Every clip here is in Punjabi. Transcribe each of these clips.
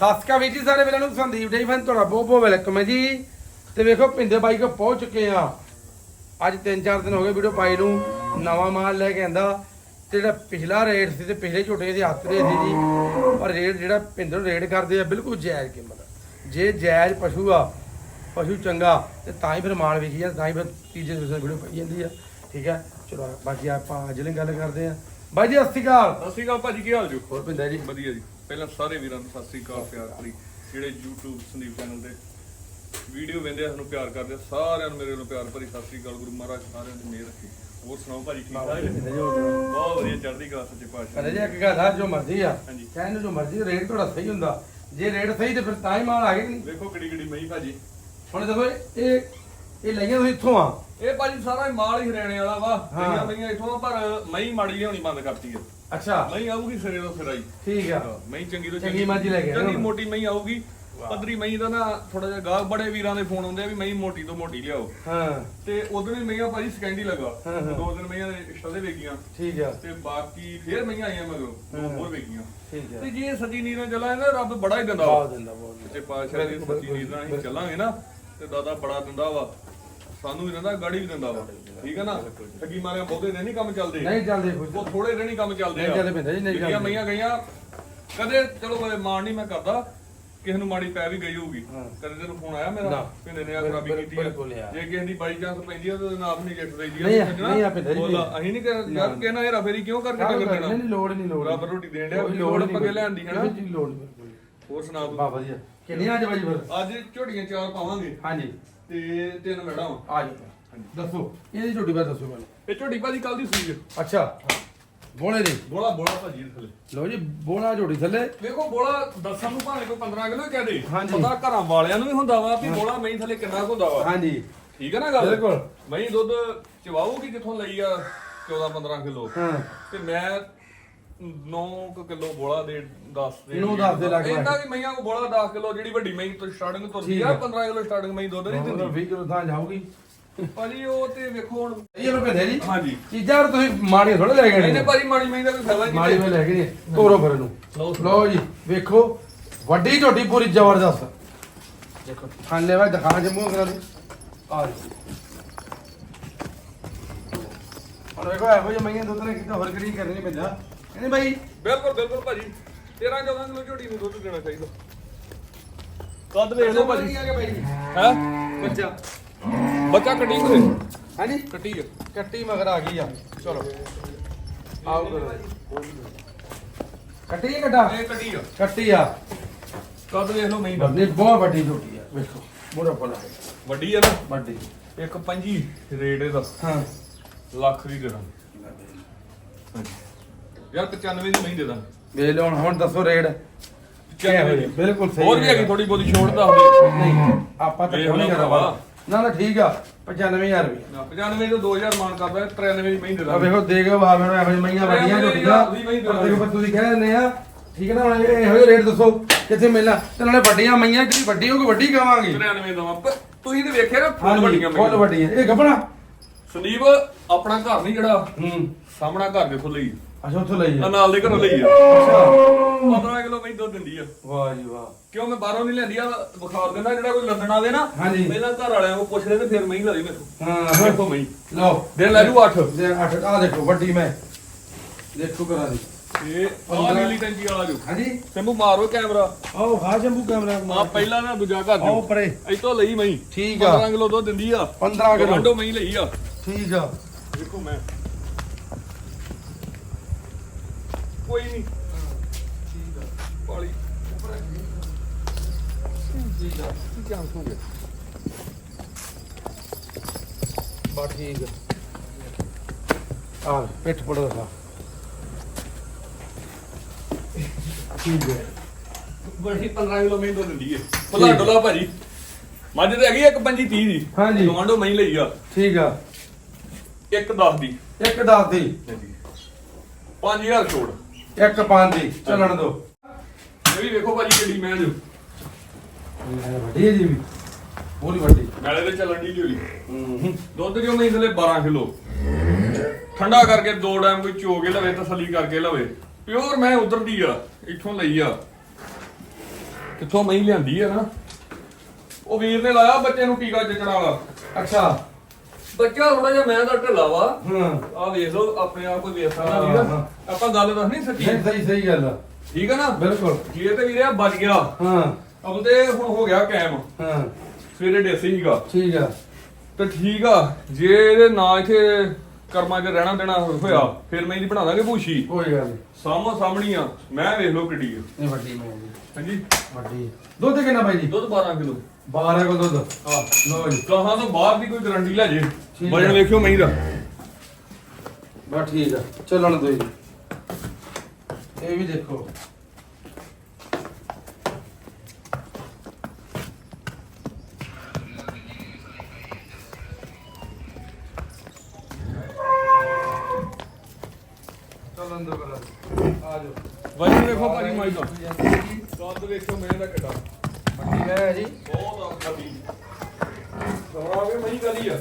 ਸਤਿ ਸ਼੍ਰੀ ਅਕਾਲ ਵੀਰ ਜੀ, ਸਾਰੇ ਵੀਰਾਂ ਨੂੰ ਸੰਦੀਪ ਡੇ ਫਨ, ਤੁਹਾਡਾ ਬਹੁਤ ਬਹੁਤ ਵੈਲਕਮ ਹੈ ਜੀ। ਤੇ ਵੇਖੋ, ਪਿੰਦੇ ਬਾਈ ਕੋ ਪਹੁੰਚ ਚੁੱਕੇ ਆ ਅੱਜ 3-4 ਦਿਨ ਹੋ ਗਏ ਵੀਡੀਓ ਪਾਈ ਨੂੰ ਨਵਾਂ ਮਾਲ ਲੈ ਕੇ ਆਂਦਾ। ਤੇ ਜਿਹੜਾ ਪਿਛਲਾ ਰੇਟ ਸੀ ਤੇ ਪਿਛਲੇ ਝੋਟੇ ਦੇ ਹੱਥ ਦੇ ਸੀ ਜੀ। ਪਰ ਰੇਟ ਜਿਹੜਾ ਪਿੰਦੇ ਨੂੰ ਰੇਟ ਕਰਦੇ ਆ, ਬਿਲਕੁਲ ਜਾਇਜ਼ ਕੀਮਤ ਜੇ ਜਾਇਜ਼ ਪਸ਼ੂ ਆ, ਪਸ਼ੂ ਚੰਗਾ, ਤੇ ਤਾਂ ਹੀ ਫਿਰ ਮਾਲ ਵਿਕੀ ਜਾਂਦਾ, ਤਾਂ ਹੀ ਫਿਰ ਤੀਜੇ ਦਿਨ ਵੀਡੀਓ ਪਾਈ ਜਾਂਦੀ ਆ। ਠੀਕ ਹੈ ਚਲੋ, ਬਾਕੀ ਆਪਾਂ ਅੱਜ ਲਈ ਗੱਲ ਕਰਦੇ ਆ। ਬਾਈ ਜੀ ਸਤਿ ਸ਼੍ਰੀ ਅਕਾਲ। ਸਤਿ ਸ਼੍ਰੀ ਅਕਾਲ ਭਾਜੀ ਕੀ ਹਾਲ ਜੋ? ਹੋਰ ਪਿੰਦਾ ਜੀ। ਵਧੀਆ ਜੀ। ਪਹਿਲਾਂ ਸਾਰੇ ਵੀਰਾਂ ਨੂੰ ਸਤਿ ਸ਼੍ਰੀ ਅਕਾਲ ਪਿਆਰ ਭਰੀ। ਜਿਹੜੇ YouTube ਸੰਦੀਪ ਚੈਨਲ ਤੇ ਵੀਡੀਓ ਵੇਂਦੇ ਆ ਸਾਨੂੰ ਪਿਆਰ ਕਰਦੇ ਆ। ਸਾਰਿਆਂ ਨੂੰ ਮੇਰੇ ਵੱਲੋਂ ਪਿਆਰ ਭਰੀ ਸਤਿ ਸ਼੍ਰੀ ਅਕਾਲ ਗੁਰੂ ਮਹਾਰਾਜ ਸਾਰਿਆਂ ਦੀ ਮਿਹਰ ਰੱਖੇ। ਹੋਰ ਸੁਣਾਓ ਭਾਜੀ ਠੀਕ ਠਾਕ ਜੀ? ਪਿੰਦਾ ਜੀ ਹੋਰ ਬਹੁਤ ਵਧੀਆ ਚੜ੍ਹਦੀ ਕਲਾ ਸੱਚੇ ਪਾਤਸ਼ਾਹ। ਅਰੇ ਜੀ ਇੱਕ ਗੱਲ ਆ ਜੋ ਮਰਜ਼ੀ ਆ। ਹਾਂਜੀ। ਕਹਿਣ ਨੂੰ ਜੋ ਮਰਜ਼ੀ ਰੇਟ ਤੁਹਾਡਾ ਸਹੀ ਹੁੰਦਾ। ਜੇ ਰੇਟ ਸਹੀ ਤੇ ਫਿਰ ਤਾਂ ਹੀ ਮਾਲ ਆ ਗਏ ਨਹੀਂ? ਵੇਖੋ ਕਿਹੜੀ ਕਿਹੜੀ ਮਹੀਂ ਭਾਜੀ। ਹੁਣ ਦੇਖੋ ਇਹ ਇਹ ਲਈਆਂ ਤੁਸੀਂ ਇੱਥੋਂ ਆ? ਇਹ ਭਾਜੀ ਸਾਰਾ ਹੀ ਮਾਲ ਹੀ ਹਰਿਆਣੇ ਵਾਲਾ ਵਾ। ਹਾਂ। ਮਈਆਂ ਮਈਆਂ ਇਥੋਂ ਪਰ ਮਹੀਂ ਮਾੜੀ ਲਿਆਉਣੀ ਬੰਦ ਕਰਤੀ ਹੈ ਅੱਛਾ। ਮਹੀਂ ਆਊਗੀ ਸਿਰੇ ਤੋਂ ਸਿਰਾਈ ਠੀਕ ਆ। ਮਹੀਂ ਚੰਗੀ ਤੋਂ ਚੰਗੀ ਮੱਝ ਲੈ ਕੇ ਆਏ ਚੰਗੀ। ਮੋਟੀ ਮਹੀਂ ਆਊਗੀ। ਪੱਧਰੀ ਮਹੀਂ ਦਾ ਨਾ ਥੋੜਾ ਜਿਹਾ ਗਾਹ ਬੜੇ ਵੀਰਾਂ ਦੇ ਫੋਨ ਆਉਂਦੇ ਆ ਵੀ ਮਹੀਂ ਮੋਟੀ ਤੋਂ ਮੋਟੀ ਲਿਆਓ। ਹਾਂ। ਤੇ ਉਦੋਂ ਵੀ ਮਈਆਂ ਭਾਜੀ ਸੈਕੰਡ ਲੱਗਾ। ਦੋ ਦਿਨ ਮਈਆਂ ਦੇ ਸ਼ਦੇ ਵੇਗੀਆਂ ਠੀਕ ਆ। ਤੇ ਬਾਕੀ ਫੇਰ ਮਈਆਂ ਆਈਆਂ ਮਗਰੋਂ ਦੋ। ਹੋਰ ਵੇਗੀਆਂ ਠੀਕ ਆ। ਤੇ ਜੇ ਸੱਜੀ ਨੀਰਾਂ ਚੱਲਾਂਗੇ ਨਾ ਰੱਬ ਬੜਾ ਹੀ ਦਿੰਦਾ ਵਾ। ਬਹੁਤ ਦਿੰਦਾ ਬਹੁਤ ਦਿੰਦਾ। ਤੇ ਪਾਸ਼ਾ ਦੀ ਸੱਜੀ ਨੀਰਾਂ ਅਸੀਂ ਬਿਲਕੁਲ। ਚੱਲਾਂਗੇ ਨਾ ਤੇ ਦਾਦਾ ਬੜਾ ਦਿੰਦਾ ਵਾ। ਸਾਨੂੰ ਵੀ ਦਿੰਦਾ ਗਾੜੀ ਵੀ ਦਿੰਦਾ ਵਾ। ਠੀਕ ਹੈ ਨਾ? ਠੱਗੀ ਮਾਰਿਆ ਬਹੁਤੇ ਦਿਨ ਨਹੀਂ ਕੰਮ ਚੱਲਦੇ। ਨਹੀਂ ਚੱਲਦੇ ਖੁਸ਼ ਉਹ ਥੋੜੇ ਦਿਨ ਹੀ ਕੰਮ ਚੱਲਦੇ ਨਹੀਂ ਚੱਲਦੇ ਪੈਂਦਾ ਜੀ, ਨਹੀਂ ਚੱਲਦੇ। ਮਈਆਂ ਗਈਆਂ। ਕਦੇ ਚਲੋ ਕਦੇ ਮਾਣ ਨਹੀਂ ਮੈਂ ਕਰਦਾ। ਕਿਸੇ ਨੂੰ ਮਾੜੀ ਪੈ ਵੀ ਗਈ ਹੋਊਗੀ। ਹਾਂ। ਕਦੇ ਤੈਨੂੰ ਫੋਨ ਆਇਆ ਮੇਰਾ? ਨਾ। ਪਿੰਦੇ ਨੇ ਆ ਖਰਾਬੀ ਕੀਤੀ ਯਾਰ। ਜੇ ਕਿਸੇ ਦੀ ਬਾਈ ਚਾਂਸ ਪੈਂਦੀ ਆ ਤਾਂ ਉਹਦੇ ਨਾਲ ਨਹੀਂ ਜੱਟ ਦਈਦੀ ਨਹੀਂ ਆ, ਨਹੀਂ ਆ ਪੈਂਦਾ ਜੀ, ਬੋਲ ਨਹੀਂ। ਅਸੀਂ ਨਹੀਂ ਕਰ ਯਾਰ ਕਿਹਨਾਂ ਇਹ ਰਫੇਰੀ ਕਿਉਂ ਕਰਕੇ ਨਹੀਂ ਟੱਕਰ ਨਹੀਂ ਦੇਣਾ? ਲੋੜ ਨਹੀਂ ਲੋੜ ਰੱਬ ਰੋਟੀ ਦੇਣ ਡਿਆ ਲੋੜ ਨਹੀਂ, ਪੱਗੇ ਲੈਣ ਦੀ ਹੈ ਨਾ? ਦੀ ਲੋੜ ਨਹੀਂ। ਹੋਰ ਸੁਣਾ ਤੂੰ? ਬਾ ਵਧੀਆ ਕਿੰਨੀਆਂ ਅੱਜ ਫਿਰ? ਅੱਜ ਝੋਟੀਆਂ ਚਾਰ ਪਾਵਾਂਗੇ। ਹਾਂਜੀ। ਤੇ ਤਿੰਨ ਮੈਡਾਂ ਵਾਂ। ਆ ਜਾਓ। ਦੱਸੋ ਇਹਦੀ ਝੋਟੀ ਬਾਰੇ ਦੱਸੋ ਮੈਨੂੰ। ਇਹ ਝੋਟੀ ਭਾਜੀ ਕੱਲ ਦੀ ਸੂਈ ਹੈ ਅੱਛਾ ਬੋਲੇ ਦੀ ਬੋਲਾ ਬੋਲਾ ਭਾਜੀ ਇਹਦੇ ਥੱਲੇ। ਲਓ ਜੀ ਬੋਲਾ ਝੋਟੀ ਥੱਲੇ। ਵੇਖੋ ਬੋਲਾ ਦੱਸਣ ਨੂੰ ਭਾਵੇਂ ਕੋਈ 15 ਕਿਲੋ ਕਹਿ ਦੇ। ਹਾਂਜੀ। ਪਤਾ ਘਰਾਂ ਵਾਲਿਆਂ ਨੂੰ ਵੀ ਹੁੰਦਾ ਵਾ ਵੀ ਬੋਲਾ ਮਹੀਂ ਥੱਲੇ ਕਿੰਨਾ ਕੁ ਹੁੰਦਾ ਵਾ। ਹਾਂਜੀ। ਠੀਕ ਹੈ ਨਾ ਗੱਲ? ਬਿਲਕੁਲ। ਮਹੀਂ ਦੁੱਧ ਚਵਾਊਗੀ ਜਿੱਥੋਂ ਲਈ ਆ 14 15 ਕਿਲੋ। ਹਾਂ। ਤੇ ਮੈਂ 9 ਕਿਲੋ ਬੋਲਾ ਦੇ 10 ਦੇ ਨੌ ਦਸ ਦੇ ਲੱਗ ਲੱਗ। ਇੰਨਾ ਵੀ ਮਈਆਂ ਕੋ ਬੋਲਾ 10 ਕਿਲੋ ਜਿਹੜੀ ਵੱਡੀ ਮਹੀਂ ਤੋਂ ਸਟਾਰਟਿੰਗ ਤੁਰਦੀ ਠੀਕ ਆ। ਆ। 15 ਕਿਲੋ ਸਟਾਰਟਿੰਗ ਮਹੀਂ ਦੁੱਧ ਨਹੀਂ ਦਿੰਦੀ। 20 ਕਿਲੋ ਤਾਂ ਜਾਊਗੀ। ਭਾਜੀ ਉਹ ਤੇ ਵੇਖੋ ਹੁਣ। ਇਹ ਲੋ ਕਹਿੰਦੇ ਜੀ। ਹਾਂਜੀ। ਚੀਜ਼ਾਂ ਤੁਸੀਂ ਮਾੜੀਆਂ ਥੋੜਾ ਲੈ ਗਏ ਇਹਨੇ ਨੇ ਭਾਜੀ ਮਾੜੀ ਮਹੀਂ ਦਾ ਕੋਈ ਫਾਇਦਾ ਮਾੜੀ ਨਹੀਂ ਵੇ ਲੈ ਗਏ ਨੇ ਤੋਰੋ ਫਿਰ ਇਹਨੂੰ। ਲਓ। ਜੀ। ਵੇਖੋ ਵੱਡੀ ਝੋਟੀ ਪੂਰੀ ਜ਼ਬਰਦਸਤ। ਦੇਖੋ ਖਾਣੇ ਵਾ ਦਿਖਾ ਜੇ ਮੂੰਹ ਕਰਾ ਦੇ। ਆ ਜੀ। ਹੁਣ ਵੇਖੋ ਇਹੋ ਜਿਹੇ ਮਈਆਂ ਦੁੱਧ ਨੇ ਕਿਤੇ ਹੋਰ ਕਿਹੜੀ ਕਰਨੀ ਪੈਂਦਾ। ਕਹਿੰਦੇ ਬਾਈ। ਬਿਲਕੁਲ ਬਿਲਕੁਲ ਭਾਜੀ। 13 14 ਕਿਲੋ ਝੋਟੀ ਨੂੰ ਦੁੱਧ ਦੇਣਾ ਚਾਹੀਦਾ। ਕੱਦ ਵੇਖ ਲਓ ਭਾਜੀ। ਆ ਗਿਆ ਬਾਈ। ਜੀ ਹੈ? ਬੱਚਾ। ਬੱਚਾ ਕੱਟੀ ਹੋਏ ਹਾਂਜੀ? ਕੱਟੀ ਹੈ ਕੱਟੀ ਮਗਰ ਆ ਗਈ ਆ। ਚਲੋ। ਆਓ ਕਰੋ ਕੱਟੀ ਹੈ ਕੱਟਾ? ਇਹ ਕੱਟੀ ਆ। ਕੱਟੀ ਆ। ਕੱਦ ਵੇਖ ਲਓ ਮਹੀਂ ਦਾ ਬੰਦੇ। ਬਹੁਤ ਵੱਡੀ ਝੋਟੀ ਆ। ਵੇਖੋ ਮੋੜਾ ਪੋਲਾ ਵੱਡੀ ਆ ਨਾ? ਵੱਡੀ। ਇੱਕ ਪੰਜੀ ਰੇਟ ਇਹਦਾ। ਹਾਂ। ਲੱਖ ਦੀ ਦੇ। ਦਾਂ ਯਾਰ 95 ਦੀ ਮਹੀਂ ਦੇ। ਦਾਂ ਵੇ ਲਓ ਹੁਣ ਹੁਣ ਦੱਸੋ ਰੇਟ। ਕਿਹੋ ਜਿਹੇ? ਬਿਲਕੁਲ ਸਹੀ ਹੋਰ ਵੀ ਹੈਗੀ ਥੋੜੀ ਬਹੁਤੀ ਛੋਟ ਦੱਸ ਦੇ ਨਹੀਂ ਆਪਾਂ ਤਾਂ ਵੇਖ ਕਿਉਂ ਨਹੀਂ ਲਓ ਕਰਾਵਾ। ਨਾ ਨਾ ਠੀਕ ਆ 95000 ਰੁਪਏ। 95 ਤੋਂ 2000 ਮਾਨ ਕਰਦਾ 93 ਦੀ ਮਹੀਂ ਦੇ। ਆ ਦਾਂ ਵੇਖੋ ਦੇਖ ਵਾ ਮੈਨੂੰ ਇਹੋ ਜਿਹੀ ਮਈਆਂ ਵੱਡੀਆਂ ਝੋਟੀਆਂ ਪਰ ਦੇਖੋ ਪਰ ਤੁਸੀਂ ਕਹਿ ਦਿੰਦੇ ਆ ਠੀਕ ਹੈ ਨਾ ਹੁਣ ਇਹ- ਇਹੋ ਜਿਹੇ ਰੇਟ ਦੱਸੋ ਕਿੱਥੇ ਮਿਲਣਾ? ਤੇ ਨਾਲੇ ਵੱਡੀਆਂ ਮਈਆਂ ਜਿਹੜੀ ਵੱਡੀ ਹੋਊਗੀ ਵੱਡੀ ਕਵਾਂਗੇ। 93 ਦਵਾਂ ਪਰ ਤੁਸੀਂ ਤੇ ਵੇਖਿਆ ਨਾ ਫੁੱਲ ਵੱਡੀਆਂ ਫੁੱਲ ਮਹੀਆਂ ਵੱਡੀਆਂ। ਇਹ ਗੱਬਣਾ ਸੰਦੀਪ ਆਪਣਾ ਘਰ ਨਹੀਂ ਜਿਹੜਾ? ਹੂੰ। ਸਾਹਮਣਾ ਘਰ ਦੇ ਫੁੱਲ ਹੀ ਅੱਛਾ ਉੱਥੋਂ ਲਈ ਆ। ਆ ਨਾਲ ਦੇ ਘਰੋਂ ਲਈ ਆ। ਅੱਛਾ। 15 ਕਿਲੋ ਮਹੀਂ ਦੁੱਧ ਦਿੰਦੀ ਆ। ਵਾਹ ਜੀ ਵਾਹ। ਕਿਉਂ ਮੈਂ ਬਾਹਰੋਂ ਨਹੀਂ ਲੈਂਦੀ? ਆ ਵਿਖਾ ਦਿੰਦਾ ਜਿਹੜਾ ਕੋਈ ਲੱਦਣ ਆਵੇ ਨਾ। ਹਾਂਜੀ। ਪਹਿਲਾਂ ਘਰ ਵਾਲਿਆਂ ਨੂੰ ਪੁੱਛ ਲੈ ਤੇ ਫਿਰ ਮਹੀਂ ਲਈ ਮੈਨੂੰ ਹਾਂ ਵੇਖੋ ਮਹੀਂ ਲਓ। ਦਿਨ ਲੈ ਜੂ 8 ਦੇ ਅੱਠ। ਆ ਦੇਖੋ ਵੱਡੀ ਮੈਂ। ਦੇਖੋ ਕਰਾ ਦੀ। ਇਹ ਆ ਨੀਲੀ ਟੈਂਕੀ ਵਾਲਾ ਜੋ। ਹਾਂਜੀ। ਸਿੰਬੂ ਮਾਰੋ ਕੈਮਰਾ। ਆਓ ਹਾਂ ਜੰਬੂ ਕੈਮਰਾ। ਆ ਪਹਿਲਾਂ ਨਾ ਦੂਜਾ ਘਰ ਆਓ ਜੋ ਪਰੇ। ਇਤੋਂ ਲਈ ਮਹੀਂ ਠੀਕ ਆ। 15 ਕਿਲੋ ਦੁੱਧ ਦਿੰਦੀ ਆ। 15 ਕਿਲੋ। ਮਹੀਂ ਲਈ ਆ। ਠੀਕ ਆ। ਦੇਖੋ ਮੈਂ। ਕੋਈ ਨਹੀਂ। ਠੀਕ ਆ ਪਾਲੀ। ਠੀਕ ਆ ਕੀ ਹੋ ਗਿਆ ਬਾ ਠੀਕ ਆ। ਆ ਪਿੱਠ ਪੜ ਠੀਕ ਹੈ ਬੜੀ 15 ਕਿਲੋ ਮਹੀਂ ਦੁੱਧ ਦਿੰਦੀ ਏ। ਭਲਾ ਡੋਲਾ ਭਾਜੀ। ਮੱਝ ਤੇ ਹੈਗੀ ਇੱਕ ਪੰਜੀ 30 ਦੀ। ਹਾਂਜੀ। ਕਮਾਂਡੋ ਮਹੀਂ ਲਈ ਆ। ਠੀਕ ਆ। ਇੱਕ 10 ਦੀ। ਇੱਕ ਦਸ ਦੀ। ਹਾਂਜੀ। 5000 ਛੋੜ। ਇੱਕ ਪੰਜ ਦੀ ਚੱਲਣ ਦੋ। ਇਹ ਵੀ ਵੇਖੋ ਭਾਜੀ ਕਿੱਡੀ ਮੈਂ ਜੋ ਵੱਡੀ ਹੈ ਜੀ ਵੀ। ਪੂਰੀ ਵੱਡੀ। ਨਾਲੇ ਤੇ ਚੱਲਣ ਦੀ ਜੋਲੀ ਦੁੱਧ ਜੋ ਮੈਂ ਇਸਲੇ 12 ਕਿਲੋ। ਠੰਡਾ ਕਰਕੇ ਦੋ ਟਾਈਮ ਕੋਈ ਚੋ ਕੇ ਲਵੇ ਤਸੱਲੀ ਕਰਕੇ ਲਵੇ। ਪਿਓਰ ਮੈਂ ਉਧਰ ਦੀ ਆ ਇੱਥੋਂ ਲਈ ਆ। ਕਿੱਥੋਂ ਮਹੀਂ ਲਿਆਂਦੀ ਆ ਨਾ। ਉਹ ਵੀਰ ਨੇ ਲਾਇਆ ਬੱਚੇ ਨੂੰ ਟੀਕਾ ਵਾਲਾ ਅੱਛਾ। ਬੱਚਾ ਥੋੜਾ ਜਿਹਾ ਮੈਂ ਦਾ ਢਿੱਲਾ ਵਾ। ਹਾਂ। ਆ ਵੇਖ ਲਓ ਆਪਣੇ ਆਪ ਕੋਈ ਵੇਖ ਸਕਦਾ ਹਾਂ, ਵੀਰ ਹਾਂ। ਆਪਾਂ ਗੱਲ ਦੱਸਣੀ ਸੱਚੀ। ਨਹੀਂ ਸਹੀ ਸਹੀ ਗੱਲ ਆ। ਠੀਕ ਆ ਨਾ? ਬਿਲਕੁਲ। ਜੇ ਤੇ ਵੀਰੇ ਆ ਬਚ ਗਿਆ। ਹਾਂ। ਅਬ ਤੇ ਹੁਣ ਹੋ ਗਿਆ ਕੈਮ ਹਾਂ। ਸਵੇਰੇ ਡੇਸੀ ਸੀਗਾ। ਠੀਕ ਆ। ਤੇ ਠੀਕ ਆ। ਜੇ ਇਹਦੇ ਨਾ ਇੱਥੇ ਕਰਮਾਂ 'ਚ ਰਹਿਣਾ ਦੇਣਾ ਹੋਇਆ ਫਿਰ ਮੈਂ ਇਹਦੀ ਬਣਾ ਦਾਂਗੇ ਭੂਸ਼ੀ। ਕੋਈ ਗੱਲ ਨਹੀਂ ਸਾਹਮੋ ਸਾਹਮਣੀ ਆ। ਮੈਂ ਵੇਖ ਲਓ ਕਿੱਡੀ ਆ। ਇਹ ਵੱਡੀ ਮੈਂ ਹਾਂਜੀ? ਵੱਡੀ। ਦੁੱਧ ਕਿੰਨਾ ਬਾਈ ਜੀ? ਦੁੱਧ 12 ਕਿਲੋ। 12 ਕੋ ਦੁੱਧ। ਆ ਲੋ ਜੀ। ਕਹਾਂ ਤੋਂ ਬਾਹਰ ਦੀ ਕੋਈ ਗਾਰੰਟੀ ਲੈ ਜੇ। ਵਜਨ। ਵੇਖਿਓ ਮਹੀਂ ਦਾ ਬਸ ਠੀਕ ਆ ਚੱਲਣ ਦੋ ਜੀ। ਇਹ ਵੀ ਦੇਖੋ। ਚੱਲਣ ਦੋ ਕਰਾ ਆ ਜਾਓ। ਵਜਨ ਵੇਖੋ ਭਾਜੀ ਮਾਈ ਦਾ। ਕੱਦ ਵੇਖਿਓ ਮਹੀਂ ਦਾ ਕਿੱਡਾ ਵੱਡੀ ਹੈ ਜੀ। ਬਹੁਤ ਆ ਖੱਬੀ ਸੋਹਣਾ ਵੀ ਮਹੀਂ ਕਦੀ ਆ।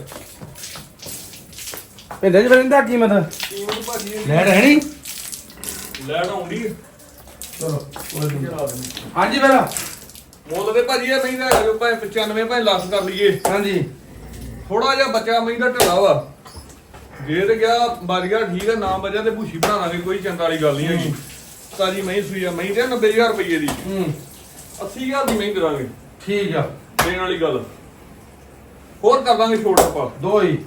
ਚ ਕੀਮਤ ਕੀਮਤ ਭਾਜੀ ਇਹਦੀ ਲੈ ਰਹਿਣੀ ਲੈਣ ਆਉਂਦੀ ਆ। ਚਲੋ ਹਾਂਜੀ ਮੇਰਾ ਮੁੱਲ ਤੇ ਭਾਜੀ ਇਹ ਮਹੀਂ ਦਾ ਹੈਗਾ ਭਾਵੇਂ 95 ਭਾਵੇਂ ਲੱਖ ਕਰ ਲਈਏ। ਹਾਂਜੀ। ਥੋੜਾ ਜਿਹਾ ਬੱਚਾ ਮਹੀਂ ਦਾ ਢਿੱਲਾ ਵਾ। ਜੇ ਤੇ ਗਿਆ ਗਿਆ ਠੀਕ ਆ ਨਾ ਬਜਾ ਤੇ ਭੂਸ਼ੀ ਬਣਾ ਲਾਂਗੇ ਕੋਈ ਚਿੰਤਾ ਵਾਲੀ ਗੱਲ ਨਹੀਂ ਹੈਗੀ। ਤਾਜੀ ਮਹੀਂ ਸੂਈ ਆ ਮਹੀਂ ਤੇ 90000 ਰੁਪਏ ਦੀ। ਹੂੰ। 80000 ਦੀ ਮਹੀਂ ਦੇਵਾਂਗੇ ਠੀਕ ਆ। ਦੇਣ ਵਾਲੀ ਗੱਲ। ਹੋਰ ਕਰ ਦਾਂਗੇ ਛੋਟ ਆਪਾਂ। ਦੋ ਹੀ।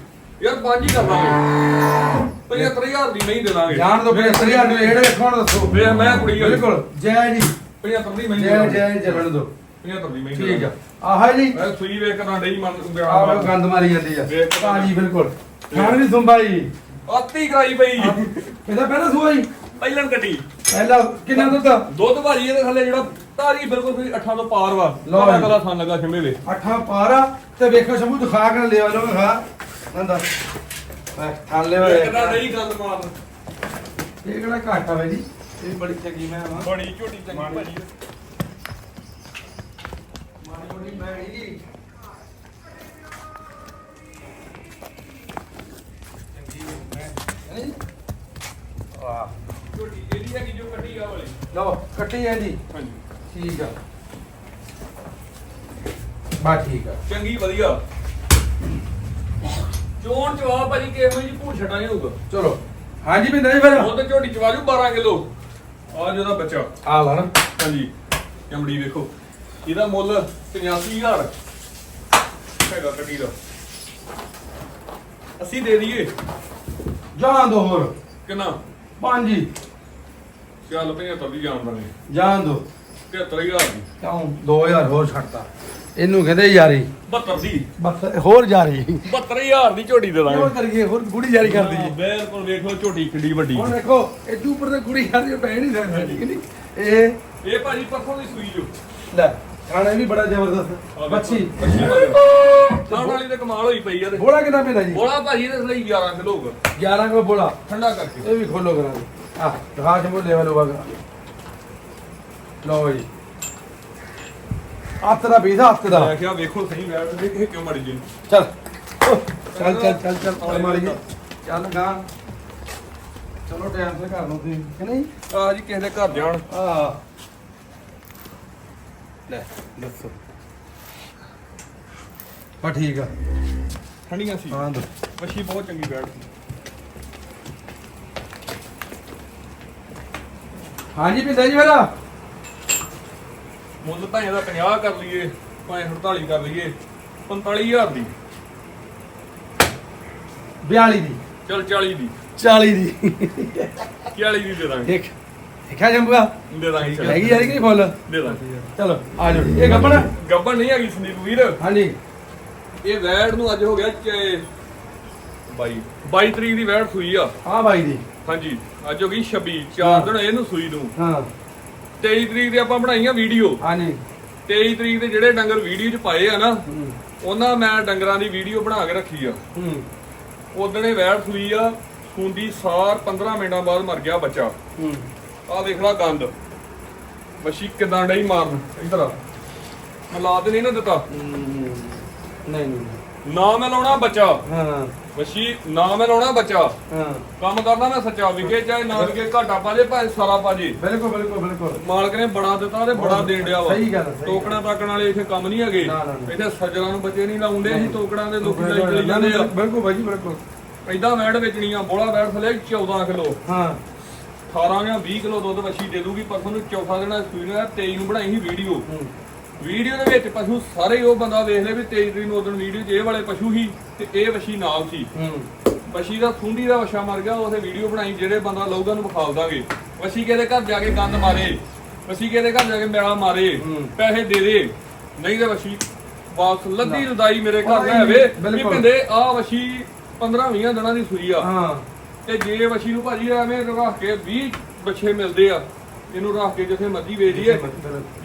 ਯਾਰ ਪੰਜ ਹੀ ਕਰ ਦਾਂਗੇ 75000 ਦੀ ਮਹੀਂ ਦੇ ਦਾਂਗੇ ਜਾਣ ਦੋ 75000 ਨੂੰ ਇਹੜੇ ਵੇਖੋ ਹੁਣ ਦੱਸੋ। ਵੇ ਮੈਂ ਕੁੜੀ ਆ। ਬਿਲਕੁਲ ਜੈ ਜੀ। 75 ਦੀ ਮਹੀਂ ਦੇ ਜੈ ਜੈ ਚੱਲਣ ਦੋ। 75 ਦੀ ਮਹੀਂ ਦੇ ਠੀਕ ਆ। ਆਹ ਜੀ। ਮੈਂ ਸੂਈ ਵੇਖ ਕਰਾਂ ਡਈ ਮਨ ਆਹ ਗੰਦ ਮਾਰੀ ਜਾਂਦੀ ਆ। ਵੇਖ ਕੇ ਹਾਂ ਜੀ ਬਿਲਕੁਲ। ਖਾਣ ਵੀ ਸੁੰਬਾਈ ਆਤੀ ਕਰਾਈ ਪਈ। ਇਹਦਾ ਪਹਿਲਾਂ ਸੂਆ ਜੀ? ਪਹਿਲਣ ਕੱਟੀ। ਪਹਿਲਾ ਕਿੰਨਾ ਦੁੱਧ? ਦੁੱਧ ਭਾਜੀ ਇਹਦੇ ਥੱਲੇ ਜਿਹੜਾ ਤਾਰੀ ਬਿਲਕੁਲ ਵੀ ਤੋਂ ਪਾਰ ਵਾ। ਲਓ ਕਲਾ ਜੀ। ਕਲਾ ਥਾਂ ਲੱਗਾ ਛੰਮੇ ਵੇ ਅੱਠਾਂ ਪਾਰਾ ਤੇ ਵੇਖੋ ਸ਼ੰਭੂ ਦਿਖਾ ਕੇ ਲਿਆ ਲੋ ਖਾ ਨੰਦਾ ਥਾਲੇ ਹੋਏ। ਕਿੰਨਾ ਨਹੀਂ ਗੰਦ ਮਾਰਨ ਇਹ ਕਿਹੜਾ ਘਾਟ ਆ ਬਾਈ ਜੀ? ਇਹ ਬੜੀ ਚੰਗੀ ਮੈਂ ਆ ਬੜੀ ਝੋਟੀ ਚੰਗੀ ਭਾਜੀ। ਮਾੜੀ ਮੋਟੀ ਮੈਂ ਜੀ। ਵਾਹ ਝੋਟੀ ਜਿਹੜੀ ਹੈਗੀ ਜੋ ਕੱਟੀ ਆ ਵਾਲੀ? ਲਓ ਕੱਟੀ ਹੈ ਜੀ। ਹਾਂਜੀ। ਠੀਕ ਆ। ਬਾ ਠੀਕ ਆ। ਚੰਗੀ ਵਧੀਆ। ਚੋਣ ਚਵਾ ਭਾਜੀ ਕਿਹੋ ਜੀ ਭੂਰ ਛਟਾ ਨਹੀਂ ਹੋਊਗਾ? ਚਲੋ। ਹਾਂਜੀ ਬਿੰਦਾ ਜੀ ਫਿਰ। ਤੇ ਝੋਟੀ ਚਵਾ ਜੂ 12 ਕਿਲੋ। ਆ ਜਿਹਦਾ ਬੱਚਾ। ਆ ਲਾ ਨਾ। ਹਾਂਜੀ। ਚਮੜੀ ਵੇਖੋ। ਇਹਦਾ ਮੁੱਲ 85000 ਹੈਗਾ ਕੱਟੀ ਦਾ। ਅਸੀਂ ਦੇ ਦਈਏ। ਜਾਣ ਦੋ ਹੋਰ। ਕਿੰਨਾ? ਪੰਜ ਹੀ। ਚੱਲ 75 ਦੀ ਜਾਣ ਦਾਂਗੇ ਜਾਣ ਦੋ। 73000 ਦੀ। ਕਿਉਂ? 2000 ਹੋਰ ਛੱਡਤਾ। ਇਹਨੂੰ ਕਹਿੰਦੇ ਯਾਰੀ। 72 ਦੀ ਬਸ ਹੋਰ ਜਾਰੀ 72000 ਦੀ ਝੋਟੀ ਦੇ ਦਾਂਗੇ। ਕਰੀਏ ਹੋਰ ਗੁੜੀ ਜਾਰੀ ਕਰ ਦਈਏ। ਬਿਲਕੁਲ ਵੇਖੋ ਝੋਟੀ ਕਿੱਡੀ ਵੱਡੀ। ਹੁਣ ਦੇਖੋ ਇਹ ਉੱਪਰ ਤੇ ਕੁੜੀ ਕਰਦੀ ਪੈ ਨਹੀਂ ਸਕਦੀ ਕਿ ਨਹੀਂ? ਇਹ ਇਹ ਭਾਜੀ ਪਰਸੋਂ ਦੀ ਸੂਈ ਜੋ। ਲੈ ਖਾਣਾ ਵੀ ਬੜਾ ਜ਼ਬਰਦਸਤ। ਬੱਚੀ। ਬੱਚੀ ਖਾਣ ਵਾਲੀ ਤੇ ਕਮਾਲ ਹੋਈ ਪਈ ਆ ਤੇ। ਬੋਲਾ ਕਿੰਨਾ ਪੈਂਦਾ ਜੀ? ਬੋਲਾ ਭਾਜੀ ਇਹਦੇ ਲਈ 11 ਕਿਲੋ ਹੋਊਗਾ। 11 ਕੋ ਬੋਲਾ। ਠੰਡਾ ਕਰਕੇ। ਇਹ ਵੀ ਖੋਲੋ ਕਰਾਂਗੇ। ਆ ਦਿਖਾ ਜਮੋ ਲੈਵਲ ਹੋਗਾ ਲਓ ਜੀ। ਹੱਥ ਦਾ ਪੀਸ ਹੱਥ ਦਾ। ਮੈਂ ਕਿਹਾ ਵੇਖੋ ਸਹੀ ਬੈਠ ਦੇਖੇ ਕਿਉਂ ਮੜੀ ਜੀ ਚੱਲ। ਚੱਲ ਚੱਲ ਚੱਲ ਚੱਲ ਮਾਰੀ ਚੱਲ ਗਾ। ਚਲੋ ਟਾਈਮ ਤੇ ਕਰ ਲਓ ਤੁਸੀਂ ਕਿ ਨਹੀਂ? ਆ ਜੀ ਕਿਸੇ ਦੇ ਘਰ ਜਾਣ। ਆ ਲੈ ਦੱਸੋ। ਬਾ ਠੀਕ ਆ। ਠੰਡੀਆਂ ਸੀ। ਹਾਂ ਦੋ ਮੱਛੀ ਬਹੁਤ ਚੰਗੀ ਬੈਠ ਹਾਂਜੀ ਪਿੰਦਾ ਜੀ ਮੇਰਾ ਮੁੱਲ ਭਾਵੇਂ ਇਹਦਾ 50 ਕਰ ਲਈਏ ਭਾਵੇਂ 48 ਕਰ ਲਈਏ 45000 ਦੀ। 42 ਦੀ। ਚਲ 40 ਦੀ। 40 ਦੀ। 40 ਦੀ ਦੇ ਦਾਂਗੇ। ਦੇਖ ਦੇਖਿਆ ਜੰਬੂਆ ਦੇ ਦਾਂਗੇ ਹੈਗੀ ਯਾਰ ਕਿ ਨਹੀਂ ਫੁੱਲ? ਦੇ ਦਾਂਗੇ। ਚਲੋ ਆ ਜਾਓ। ਇਹ ਗੱਬੜ ਗੱਬਨ ਨਹੀਂ ਹੈਗੀ ਸੰਦੀਪ ਵੀਰ। ਹਾਂਜੀ। ਇਹ ਵੈੜ ਨੂੰ ਅੱਜ ਹੋ ਗਿਆ ਚ 22 22 ਤਰੀਕ ਦੀ ਵੈੜ ਸੂਈ ਆ। ਹਾਂ ਬਾਈ ਦੀ। ਹਾਂਜੀ। ਅੱਜ ਹੋ ਗਈ 26 4 ਦਿਨ ਇਹਨੂੰ ਸੂਈ ਨੂੰ। ਹਾਂ। 23 ਤਰੀਕ ਦੀ ਆਪਾਂ ਬਣਾਈਆਂ ਵੀਡੀਓ। ਹਾਂਜੀ। 23 ਤਰੀਕ ਦੇ ਜਿਹੜੇ ਡੰਗਰ ਵੀਡੀਓ 'ਚ ਪਾਏ ਆ ਨਾ ਉਹਨਾਂ ਮੈਂ ਡੰਗਰਾਂ ਦੀ ਵੀਡੀਓ ਬਣਾ ਕੇ ਰੱਖੀ ਆ। ਹੂੰ। ਉਦਣ ਵੈੜ ਸੂਈ ਆ ਸੂੰਦੀ ਸਾਰ 15 ਮਿੰਟਾਂ ਬਾਅਦ ਮਰ ਗਿਆ ਬੱਚਾ। ਹੂੰ। ਆਹ ਦੇਖ ਲਾ ਗੰਦ। ਵਸ਼ੀ ਕਿਦਾਂ ਡਈ ਮਾਰਨ ਇਧਰ ਆ। ਮੈਂ ਲਾ ਤੇ ਨਹੀਂ ਨਾ ਦਿੱਤਾ। ਨਹੀਂ ਨਹੀਂ। ਨਾ ਮੈਂ ਲਾਉਣਾ ਬੱਚਾ। ਹਾਂ। ਵਸ਼ੀ ਨਾ ਮੈਂ ਲਾਉਣਾ ਬੱਚਾ। ਹਾਂ। ਕੰਮ ਕਰਦਾ ਮੈਂ ਸੱਚਾ ਵਿਕੇ ਚਾਹੇ ਨਾ ਵਿਕੇ ਘਾਟਾ ਪਾ ਜੇ ਭਾਵੇਂ ਸਾਰਾ ਪਾ ਜੇ। ਬਿਲਕੁਲ ਬਿਲਕੁਲ ਬਿਲਕੁਲ। ਮਾਲਕ ਨੇ ਬੜਾ ਦਿੱਤਾ ਤੇ ਬੜਾ ਦੇਣ ਡਿਆ ਵਾ। ਸਹੀ ਗੱਲ ਹੈ, ਸਹੀ ਟੋਕਣਾ ਤਾਕਣ ਵਾਲੇ ਇੱਥੇ ਕੰਮ ਨਹੀਂ ਹੈਗੇ। ਨਾ, ਨਾ, ਨਾ। ਇੱਥੇ ਸੱਜਣਾ ਨੂੰ ਬੱਚੇ ਨਹੀਂ ਲਾਉਂਦੇ ਅਸੀਂ ਟੋਕਣਾ ਦੇ ਲੋਕੀ ਲਾਈ ਚਲੀ ਜਾਂਦੇ ਆ। ਬਿਲਕੁਲ ਭਾਜੀ ਬਿਲਕੁਲ। ਐਦਾਂ ਵੈੜ ਵੇਚਣੀ ਆ ਬੋਲਾ ਵੈੜ ਥਲੇ 14 ਕਿਲੋ। ਹਾਂ। 18 ਜਾਂ 20 ਕਿਲੋ ਦੁੱਧ ਵਛੀ ਦੇ ਦੂਗੀ ਪਰਸੋਂ ਨੂੰ ਚੌਥਾ ਦਿਨ ਸੂਈ ਨੂੰ 23 ਨੂੰ ਬਣਾਈ ਸੀ ਵੀਡੀਓ। ਹੂੰ। ਵੀਡੀਓ ਦੇ ਵਿੱਚ ਪਸ਼ੂ ਸਾਰੇ ਹੀ ਉਹ ਬੰਦਾ ਵੇਖ ਲੇ ਵੀ 23 ਤਰੀਕ ਨੂੰ ਉਦੋਂ ਵੀਡੀਓ 'ਚ ਇਹ ਵਾਲੇ ਪਸ਼ੂ ਸੀ ਤੇ ਇਹ ਵਛੀ ਨਾਲ ਸੀ। ਹੂੰ। ਵਛੀ ਦਾ ਸੁੰਡੀ ਦਾ ਵਛਾ ਮਰ ਗਿਆ ਉਹਦੇ ਵੀਡੀਓ ਬਣਾਈ ਜਿਹੜੇ ਬੰਦਾ ਲਊਗਾ ਨੂੰ ਵਿਖਾਲ ਦਾਂਗੇ। ਵਛੀ ਕਿਹਦੇ ਘਰ ਜਾ ਕੇ ਗੰਦ ਮਾਰੇ ਵਛੀ ਕਿਹਦੇ ਘਰ ਜਾ ਕੇ ਮੇਲਾ ਮਾਰੇ ਹੂੰ। ਪੈਸੇ ਦੇ ਦੇ। ਨਹੀਂ ਤੇ ਵਛੀ ਵਾਪਸ ਲੱਦੀ ਰਦਾਈ ਮੇਰੇ ਘਰ ਲੈ ਹਾਂ, ਆਵੇ। ਵੀ। ਪਿੰਦੇ ਆ ਵਛੀ 15 20 ਦਿਨਾਂ ਦੀ ਸੂਈ ਆ। ਹਾਂ। ਤੇ ਜੇ ਵਛੀ ਨੂੰ ਭਾਜੀ ਐਵੇਂ ਰੱਖ ਕੇ 20 ਬੱਚੇ ਮਿਲਦੇ ਆ ਇਹਨੂੰ ਰੱਖ ਕੇ ਜਿੱਥੇ ਮਰਜ਼ੀ ਵੇਚ ਦਈਏ।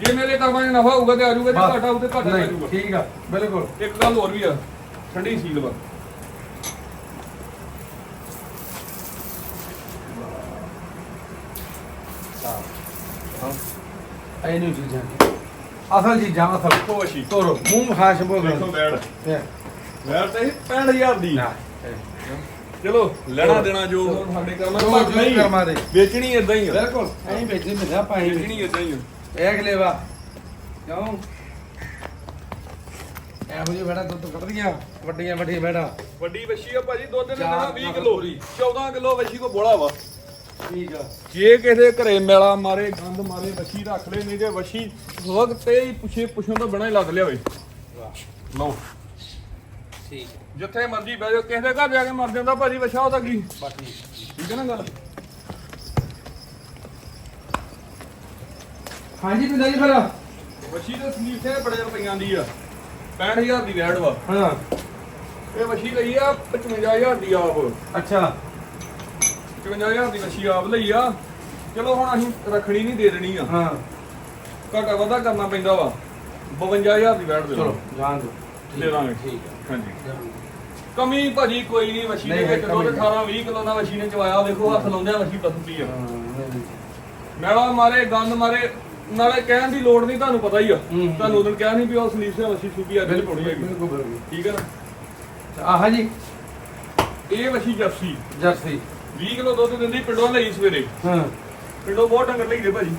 ਜੇ ਮੇਰੇ ਕਰਮਾਂ 'ਚ ਨਫਾ ਹੋਊਗਾ ਤੇ ਆ ਜਾਊਗਾ ਜੇ ਘਾਟਾ ਹੋਊ ਤੇ ਘਾਟਾ ਨਹੀਂ, ਠੀਕ ਆ ਬਿਲਕੁਲ। ਇੱਕ ਗੱਲ ਹੋਰ ਵੀ ਆ ਠੰਡੀ ਸੀਲ ਵਾ। ਨਹੀਂ ਚੀਜ਼ਾਂ ਅਸਲ ਚੀਜ਼ਾਂ ਅਸਲ। ਵਛੀ ਤੋਰੋ ਮੂੰਹ ਖਾਸ਼ ਬੋਲ ਦੇਖੋ ਬੈੜ ਤੇ। 65000 ਦੀ। ਨਾ ਚਲੋ ਲੈਣਾ ਦੇਣਾ ਜੋ ਸਾਡੇ ਜੋ ਨਹੀਂ ਕਰਮਾਂ ਦੇ। ਵੇਚਣੀ ਇਦਾਂ ਹੀ ਆ। ਬਿਲਕੁਲ ਐਂ ਵੇਚਦੇ ਮਿਲਿਆ ਪਾਈ ਵੇਚਣੀ ਇਦਾਂ ਹੀ ਆ। ਇਹ ਅਗਲੇ ਵਾ। ਕਿਉਂ? ਇਹੋ ਜਿਹੀ ਬੈੜਾ ਦੁੱਧ ਕੱਢਦੀਆਂ ਵੱਡੀਆਂ ਵੱਡੀਆਂ ਬੈੜਾ। ਵੱਡੀ ਵਛੀ ਆ ਭਾਜੀ ਦੁੱਧ ਦੇ ਚਾਰ ਦੇਣਾ 20 ਨਕਲ ਕਿਲੋ। ਪੂਰੀ। 14 ਕਿਲੋ ਵਛੀ ਕੋ ਬੋਲਾ ਵਾ। ਠੀਕ ਆ। ਜੇ ਕਿਸੇ ਘਰੇ ਮੇਲਾ ਮਾਰੇ ਗੰਦ ਮਾਰੇ ਵਛੀ ਰੱਖ ਲੈ ਨਹੀਂ ਤੇ ਵਛੀ ਵਕਤ ਤੇ ਹੀ ਪੁੱਛੇ ਪੁੱਛਣ ਤੋਂ ਬਿਨਾਂ ਹੀ ਲੱਦ ਲਿਆਵੇ ਵਾਹ ਲਓ। ਠੀਕ ਜਿੱਥੇ ਮਰਜ਼ੀ ਬਹਿ ਜਾਓ ਕਿਸੇ ਦੇ ਘਰ ਜਾ ਕੇ ਮਰ ਜਾਂਦਾ ਭਾਜੀ ਵਛਾ ਉਹਦਾ ਕੀ? ਬਸ ਠੀਕ। ਠੀਕ ਹੈ ਨਾ ਗੱਲ? ਹਾਂਜੀ ਪਿੰਦਾ ਜੀ ਫਿਰ। ਵਛੀ ਦੇ ਸਲੀਪ ਤੇ ਬੜੇ ਰੁਪਈਆਂ ਦੀ ਆ। 65000 ਦੀ ਵੈੜ ਵਾ ਹਾਂ। ਇਹ ਵਛੀ ਲਈ ਆ 55000 ਦੀ ਆਪ। ਅੱਛਾ। 55000 ਦੀ ਵਛੀ ਆਪ ਲਈ ਆ। ਚਲੋ ਹੁਣ ਅਸੀਂ ਰੱਖਣੀ ਨਹੀਂ ਦੇ ਦੇਣੀ ਆ। ਹਾਂ। ਘਾਟਾ ਵਾਧਾ ਕਰਨਾ ਪੈਂਦਾ ਵਾ। 52000 ਦੀ ਵੈੜ ਦੇ ਚਲੋ ਜਾਣ ਦੋ ਦੇ ਦਾਂਗੇ। ਠੀਕ ਆ ਹਾਂਜੀ। ਜਾਣ ਕਮੀ ਭਾਜੀ ਕੋਈ ਨਹੀਂ ਵਛੀ ਦੇ ਨਹੀਂ, ਵਿੱਚ ਦੁੱਧ ਕਮੀ 18 20 ਕਿਲੋ ਦਾ ਵਛੀ ਨੇ ਚਵਾਇਆ ਵੇਖੋ ਹੱਥ ਲਾਉਂਦਿਆਂ ਵਛੀ ਪਸੰਦੀ ਆ। ਮੈਲਾ ਮਾਰੇ ਗੰਦ ਮਾਰੇ ਨਾਲੇ ਕਹਿਣ ਦੀ ਲੋੜ ਨਹੀਂ ਤੁਹਾਨੂੰ ਪਤਾ ਹੀ ਆ। ਹੂੰ। ਤੁਹਾਨੂੰ ਉਦੋਂ ਕਿਹਾ ਨਹੀਂ ਵੀ ਉਹ ਸਲੀਪ ਸੇ ਵਛੀ ਸੁਪੀ ਅੱਜ ਪਾਉਣੀ ਹੈਗੀ। ਬਿਲਕੁਲ ਬਿਲਕੁਲ। ਠੀਕ ਹੈ ਨਾ? ਆਹ ਜੀ। ਇਹ ਵਛੀ ਜਰਸੀ। ਜਰਸੀ। 20 ਕਿਲੋ ਦੁੱਧ ਦਿੰਦੀ ਪਿੰਡੋਂ ਲਈ ਸਵੇਰੇ। ਹਾਂ। ਪਿੰਡੋਂ ਬਹੁਤ ਡੰਗਰ ਲਈਦੇ ਭਾਜੀ।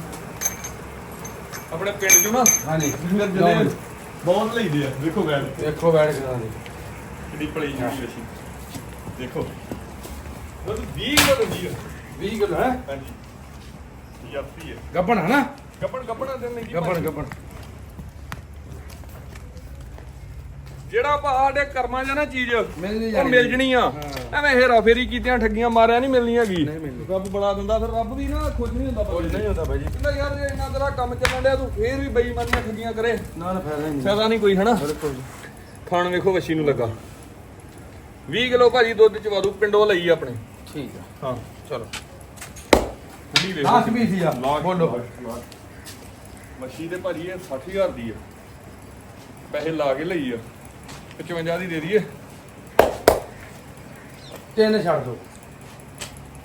ਆਪਣੇ ਪਿੰਡ ਚੋਂ ਨਾ। ਹਾਂਜੀ। ਡੰਗਰ ਜਿਹੜੇ ਬਹੁਤ ਲਈਦੇ ਆ ਦੇਖੋ ਬੈਠ ਦੇਖੋ ਬੈਠ ਕੇ ਨਾਲ ਕਿੰਨੀ ਪਲੀ ਜਿਹੀ ਵਛੀ ਦੇਖੋ। ਦੁੱਧ 20 ਕਿਲੋ ਆ। 20 ਕਿਲੋ ਹੈ? ਹਾਂਜੀ। ਜਰਸੀ ਹੈ ਗੱਬਣ ਹੈ ਨਾ? ਗੱਪਣ ਗੱਪਣ ਦਿਨ ਨਹੀਂ ਗੱਬਣ ਗੱਬਣ। ਜਿਹੜਾ ਭਾ ਸਾਡੇ ਕਰਮਾਂ 'ਚ ਨਾ ਚੀਜ਼ ਉਹ ਮਿਲ ਜਣੀ ਆ। ਐਵੇਂ ਹੇਰਾ ਫੇਰੀ ਕੀਤੀਆਂ ਠੱਗੀਆਂ ਮਾਰਿਆ ਨਹੀਂ ਮਿਲਣੀ ਹੈਗੀ। ਰੱਬ ਬੜਾ ਦਿੰਦਾ ਫਿਰ ਰੱਬ ਵੀ ਨਾ ਖੁਸ਼ ਨਹੀਂ ਹੁੰਦਾ ਕੁਝ ਨਹੀਂ। ਹੁੰਦਾ ਜੀ। ਕਹਿੰਦਾ ਯਾਰ ਜੇ ਇੰਨਾ ਤੇਰਾ ਕੰਮ ਚੱਲਣ ਡਿਆ ਤੂੰ ਫੇਰ ਵੀ ਬੇਈਮਾਨੀਆਂ ਠੱਗੀਆਂ ਕਰੇ। ਨਾ ਨਾ ਫਾਇਦਾ ਨਹੀਂ। ਫਾਇਦਾ ਨਹੀਂ ਕੋਈ ਹਨਾ? ਬਿਲਕੁਲ ਖਾਣ ਵੇਖੋ ਵਛੀ ਨੂੰ ਲੱਗਾ। 20 ਕਿਲੋ ਭਾਜੀ ਦੁੱਧ ਚਵਾ ਦੂ ਪਿੰਡੋਂ ਲਈ ਆਪਣੇ। ਠੀਕ ਆ। ਹਾਂ ਚਲੋ। ਠੰਡੀ ਵੇਖੋ। ਲਾਸਟ ਵੀ ਸੀ ਆ। ਲਾਸਟ, ਬੋਲੋ। Last, last. ਮੱਛੀ ਦੇ ਭਾਜੀ ਇਹ 60000 ਦੀ ਆ। ਪੈਸੇ ਲਾ ਕੇ ਲਈ ਆ। 55 ਦੀ ਦੇ ਦਈਏ। ਤਿੰਨ ਛੱਡ ਦੋ।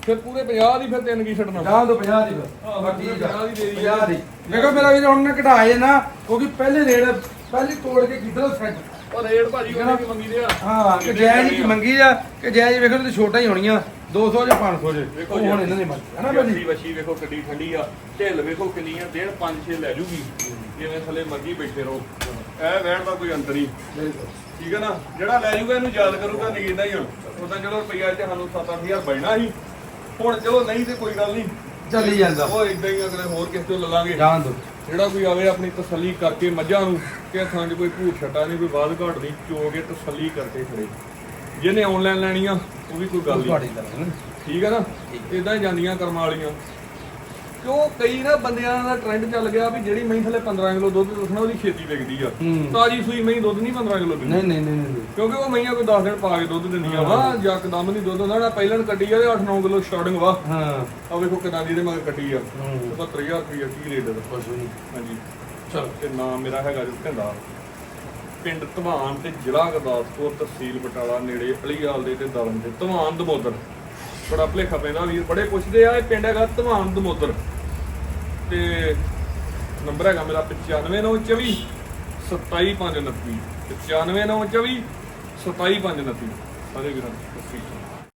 ਫਿਰ ਪੂਰੇ 50 ਦੀ ਫਿਰ ਤਿੰਨ ਕੀ ਛੱਡਣਾ? ਜਾਂ ਦੋ 50 ਦੀ ਹਾਂ, ਆ 50 ਦੀ ਦੇ ਦਈਏ। 50 ਦੀ। ਦੇਖੋ ਮੇਰਾ ਵੀਰ ਹੁਣ ਨਾ ਘਟਾਏ ਨਾ ਕਿਉਂਕਿ ਪਹਿਲੇ ਰੇਟ ਪਹਿਲੀ ਤੋੜ ਕੇ ਕਿੱਧਰੋਂ ਸੈੱਟ ਉਹ ਰੇਟ ਭਾਜੀ ਉਹਨੇ ਕੀ ਮੰਗੀ ਦੇ ਆ। ਹਾਂ ਕਿ ਜਾਇਜ਼ ਹੀ ਮੰਗੀ ਆ ਕਿ ਜਾਇਜ਼ ਵੇਖੋ ਤੇ ਛੋਟਾ ਹੀ ਹੋਣੀਆਂ 200 ਜਾਂ 500 ਜੇ। ਵੇਖੋ ਉਹ। ਹੁਣ ਇਹਨਾਂ ਨੇ ਮੰਗੀ ਹੈ ਨਾ ਭਾਜੀ। ਵਛੀ ਵੇਖੋ ਕਿੱਡੀ ਠੰਡੀ ਆ। ਢਿੱਲ ਵੇਖੋ ਕਿੰਨੀ ਆ ਡੇਢ 5 6 ਲੈ ਜੂਗੀ। ਜਿਵੇਂ ਥੱਲੇ ਮਰਜ਼ੀ ਬੈਠੇ ਰਹੋ। ਇਹ ਵਹਿਣ ਦਾ ਕੋਈ ਅੰਤਰ ਨਹੀਂ। ਠੀਕ ਹੈ ਨਾ? ਜਿਹੜਾ ਲੈ ਜੂਗਾ ਇਹਨੂੰ ਯਾਦ ਕਰੂਗਾ ਨਗੀਂਦਾ ਹੀ ਹੁਣ। ਉਦਾਂ ਚਲੋ ਰੁਪਈਆ ਚ ਸਾਨੂੰ 7-8000 ਬੈਣਾ ਸੀ। ਹੁਣ ਚਲੋ ਨਹੀਂ ਤੇ ਕੋਈ ਗੱਲ ਨਹੀਂ। ਚੱਲੀ ਜਾਂਦਾ। ਉਹ ਇਦਾਂ ਹੀ ਅਗਲੇ ਹੋਰ ਕਿਸੇ ਤੋਂ ਲੈ ਲਾਂਗੇ ਜਾਣ ਦੋ। ਜਿਹੜਾ ਕੋਈ ਆਵੇ ਆਪਣੀ ਤਸੱਲੀ ਕਰਕੇ ਮੱਝਾਂ ਨੂੰ ਕਿ ਥਾਂ 'ਚ ਕੋਈ ਭੂਤ ਛੱਟਾ ਨਹੀਂ ਕੋਈ ਬਾਦ ਘਾਟ ਨਹੀਂ ਚੋ ਕੇ ਤਸੱਲੀ ਕਰਕੇ ਖੜੇ। ਜਿਹਨੇ ਆਨਲਾਈਨ ਲੈਣੀ ਆ ਉਹ ਵੀ ਕੋਈ ਗੱਲ ਨਹੀਂ। ਠੀਕ ਹੈ ਨਾ? ਇਦਾਂ ਹੀ ਜਾਂਦੀਆਂ ਕਰਮਾਂ ਵਾਲੀਆਂ। ਕਿਉਂ ਕਈ ਨਾ ਬੰਦਿਆਂ ਦਾ ਟ੍ਰੈਂਡ ਚੱਲ ਗਿਆ ਵੀ ਜਿਹੜੀ ਮਹੀਂ ਥੱਲੇ 15 ਕਿਲੋ ਦੁੱਧ ਦੱਸਣਾ ਉਹਦੀ ਛੇਤੀ ਵਿਕਦੀ ਆ। ਹੂੰ। ਤਾਜੀ ਸੂਈ ਮਹੀਂ ਦੁੱਧ ਨਹੀਂ 15 ਕਿਲੋ ਨਹੀਂ ਨਹੀਂ ਨਹੀਂ ਨਹੀਂ ਕਿਉਂਕਿ ਉਹ ਮਈਆਂ ਕੋਈ 10 ਦਿਨ ਪਾ ਕੇ ਦੁੱਧ ਦਿੰਦੀਆਂ ਵਾ ਯਕਦਮ ਨਹੀਂ ਦੁੱਧ ਹੁੰਦਾ ਨਾ ਪਹਿਲਾਂ ਕੱਟੀ ਆ ਤੇ 8-9 ਕਿਲੋ ਸਟਾਰਟਿੰਗ ਵਾ। ਹਾਂ। ਆ ਵੇਖੋ ਕਿਦਾਂ ਦੀ ਇਹਦੇ ਮਗਰ ਕੱਟੀ ਆ। ਹੂੰ। 75000 ਰੁਪਏ ਕੀ ਰੇਟ ਦਾ ਨਹੀਂ। ਹਾਂਜੀ। ਚਲੋ ਤੇ ਨਾਮ ਮੇਰਾ ਹੈਗਾ ਜੀ ਢੰਡਾ ਪਿੰਡ ਧਵਾਨ ਤੇ ਜ਼ਿਲ੍ਹਾ ਗੁਰਦਾਸਪੁਰ ਤਹਿਸੀਲ ਬਟਾਲਾ ਨੇੜੇ ਅਲੀਵਾਲ ਦੇ ਤੇ ਦਰਨ ਦੇ। ਧਵਾਨ ਦਮੋਦਰ। ਬੜਾ ਭਲੇਖਾ ਪੈਂਦਾ ਵੀਰ ਬੜੇ ਪੁੱਛਦੇ ਆ ਇਹ ਪਿੰਡ ਹੈਗਾ ਧਵਾਨ ਦਮੋਦਰ। ਤੇ ਨੰਬਰ ਹੈਗਾ ਮੇਰਾ 95924 27529 95924 27 5 29 ਸਾਰੇ ਵੀਰਾਂ ਨੂੰ ਸਤਿ ਸ਼੍ਰੀ ਅਕਾਲ।